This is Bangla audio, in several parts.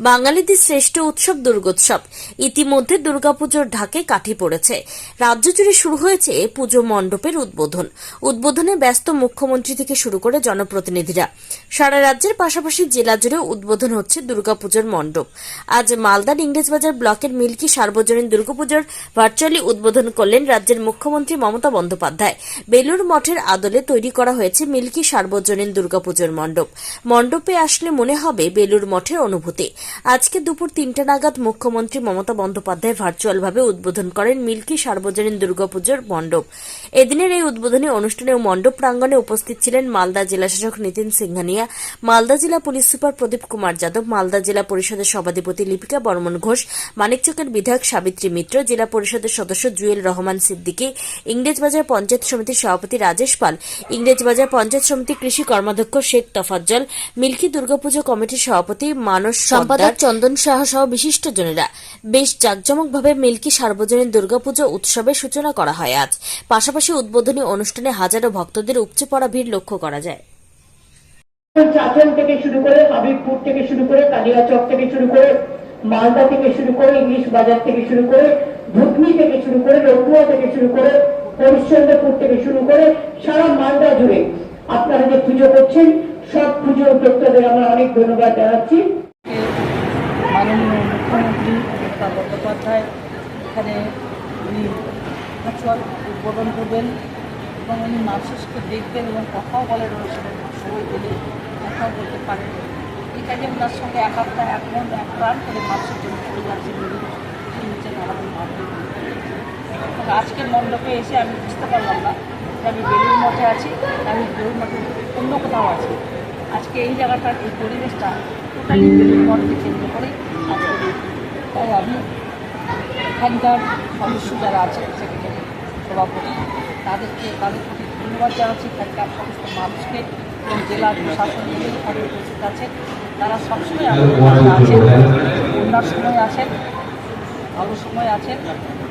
বাঙালিদের শ্রেষ্ঠ উৎসব দুর্গোৎসব। ইতিমধ্যে দুর্গাপুজোর ঢাকে কাঠি পড়েছে। রাজ্য জুড়ে শুরু হয়েছে পুজো মণ্ডপের উদ্বোধন। উদ্বোধনে ব্যস্ত মুখ্যমন্ত্রী থেকে শুরু করে জনপ্রতিনিধিরা। সারা রাজ্যের পাশাপাশি জেলা জুড়ে উদ্বোধন হচ্ছে দুর্গাপুজোর মণ্ডপ। আজ মালদার ইংরেজবাজার ব্লকের মিল্কি সার্বজনীন দুর্গাপুজোর ভার্চুয়ালি উদ্বোধন করলেন রাজ্যের মুখ্যমন্ত্রী মমতা বন্দ্যোপাধ্যায়। বেলুর মঠের আদলে তৈরি করা হয়েছে মিল্কি সার্বজনীন দুর্গাপুজোর মণ্ডপ। মণ্ডপে আসলে মনে হবে বেলুর মঠের অনুভূতি। আজকে দুপুর তিনটা নাগাদ মুখ্যমন্ত্রী মমতা বন্দ্যোপাধ্যায় ভার্চুয়ালভাবে উদ্বোধন করেন মিল্কি সার্বজনীন দুর্গাপুজোর মণ্ডপ। এদিনের এই উদ্বোধনী অনুষ্ঠানে মণ্ডপ প্রাঙ্গণে উপস্থিত ছিলেন মালদা জেলাশাসক নীতিন সিংহানিয়া, মালদা জেলা পুলিশ সুপার প্রদীপ কুমার যাদব, মালদা জেলা পরিষদের সভাধিপতি লিপিকা বর্মন ঘোষ মানিকচকের বিধায়ক সাবিত্রী মিত্র, জেলা পরিষদের সদস্য জুয়েল রহমান সিদ্দিকী, ইংরেজবাজার পঞ্চায়েত সমিতির সভাপতি রাজেশ পাল, ইংরেজবাজার পঞ্চায়েত সমিতি কৃষি কর্মাধ্যক্ষ শেখ তফাজ্জল, মিল্কি দুর্গাপুজো কমিটির সভাপতি মানস সম্পাদক চন্দন সাহা সহ বিশিষ্টজনেরা বেশ জাঁকজমকভাবে মিল্কি সার্বজনীন দুর্গাপুজো উৎসবের সূচনা করা হয় আজ। পাশাপাশি উদ্বোধনী অনুষ্ঠানে হাজারো ভক্তদের উপচে পড়া ভিড় লক্ষ্য করা যায়। থেকে শুরু করে হাবিবপুর থেকে শুরু করে কালিয়াচক থেকে শুরু করে মালদা থেকে শুরু করে ইংলিশ বাজার থেকে শুরু করে ভুতনি থেকে শুরু করে থেকে শুরু করে হরিশ্চন্দ্রপুর থেকে শুরু করে সারা মালদা জুড়ে আপনারা যে পুজো করছেন, সব পুজো উদ্যোক্তাদের আমরা অনেক ধন্যবাদ জানাচ্ছি। মাননীয় মুখ্যমন্ত্রী মমতা বন্দ্যোপাধ্যায় এখানে উনি ভার্চুয়াল উদ্বোধন করবেন এবং উনি মানুষকে দেখবেন এবং কথাও বলেন ওনার সঙ্গে সময় পেলে কথাও বলতে পারেন। এই কাজে ওনার সঙ্গে এক একটা এক মন, এক প্রাণ করে মানুষের জন্য চলে যাচ্ছে নিচে দাঁড়ানো ভাববে আজকের মণ্ডপে এসে আমি বুঝতে পারলাম না যে আমি বেলুর মঠে আছি, আমি বেলুর মঠে অন্য কোথাও আছি। আজকে এই জায়গাটার এই পরিবেশটা কেন্দ্র করেই তাই আমি এখানকার সদস্য যারা আছে সেক্রেটারি সভাপতি তাদেরকে তাদের প্রতি ধন্যবাদ জানাচ্ছি। এখানকার সমস্ত মানুষকে এবং জেলা প্রশাসন এখানে উপস্থিত আছেন তারা সবসময় আমাদের আছেন বন্যার সময় আসেন ভালো সময় আছেন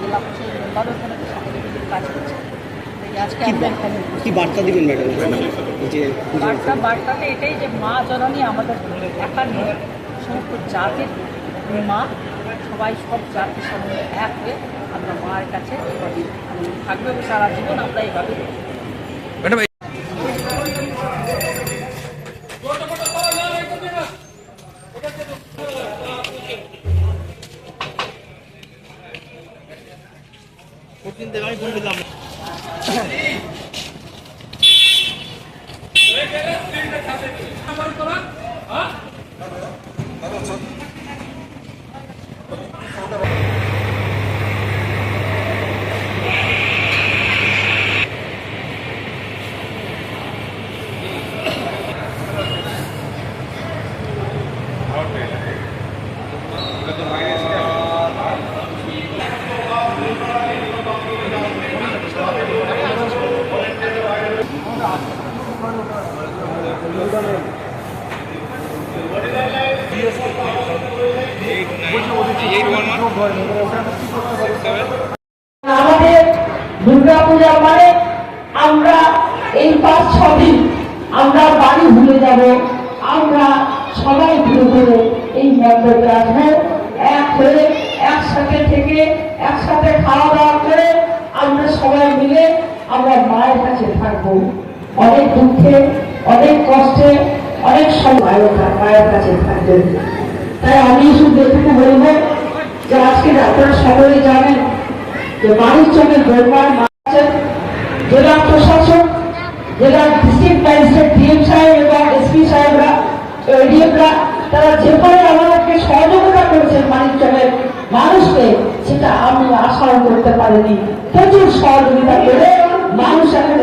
জেলা পরিষদের মেম্বারও এখানে কাজ করছে কি বার্তা? দিবেন ম্যাডাম এই যে বার্তা বার্তাতে এটাই যে মা জননী আমাদের একা নয় সমস্ত জাতির মা সবাই সব জাতির সঙ্গে এক হয়ে আমরা মায়ের কাছে থাকবে সারা জীবন আমরা এইভাবে আমি ফোন দিলাম। আমার আমাদের দুর্গা মানে আমরা এই পাঁচ, ছ দিন আমরা বাড়ি ভুলে যাব, আমরা সবাই ঘুরে ঘুরে এই মণ্ডপে আসব। এক হয়ে একসাথে থেকে একসাথে খাওয়া দাওয়া করে আমরা সবাই মিলে আমরা মায়ের কাছে থাকব। অনেক দুঃখে অনেক কষ্টে, অনেক সময় মায়ের কাছে থাকবেন তাই আমি শুধু এটুকু বলব যে আজকে আপনারা সকলেই জানেন যে মানুষজনের দরবার আছেন জেলা প্রশাসক, জেলা ডিস্ট্রিক্ট ম্যাজিস্ট্রেট ডিএম সাহেব এবং এসপি সাহেবরা এডিএমরা তারা যেভাবে আমাদেরকে সহযোগিতা করেছেন মানুষজনের মানুষকে, সেটা আমি আশাও করতে পারিনি। প্রচুর সহযোগিতা করে মানুষ এখন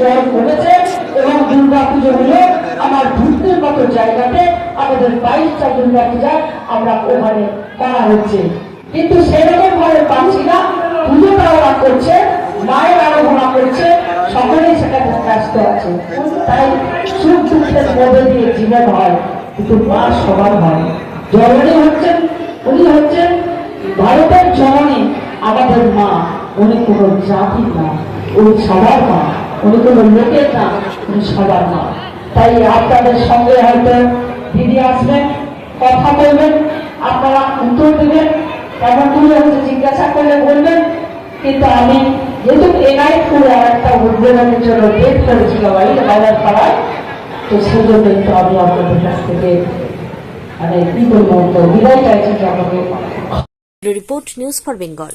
জল কমেছে। এবং দুর্গা পুজো হলো আমার ঘুরতের মতো জায়গাতে আমাদের বাইশটা দুর্গা পূজা আমরা ওখানে করা হচ্ছে। কিন্তু সেরকম ভাবে পাচ্ছি না পুজোটা ওরা করছে, মায়ের আরাধনা করছে, সকলেই সেখানে ব্যস্ত আছে। তাই সুখ দুঃখের মধ্যে দিয়ে জীবন হয়, কিন্তু মা সবার হয়। জননী হচ্ছেন, উনি হচ্ছেন ভারতের জননী, আমাদের মা। উনি কোনো জাতির না। উনি সবার মা। উনি কোনো লোকের না উনি সবার মা। তাই আপনাদের সঙ্গে হয়তো দিদি আসবেন, কথা বলবেন, আপনারা উত্তর দেবেন তেমন দূরে হচ্ছে জিজ্ঞাসা করলে বলবেন। কিন্তু আমি যেহেতু এনআই ফুলে একটা উদ্বোধনের জন্য ডেট করেছিলাম এই বাজার পাড়ায় তো সেই জন্য একটু আমি আপনাদের কাছ থেকে মানে কি বলব বিদায় চাইছি যে আমাকে report news for Bengal.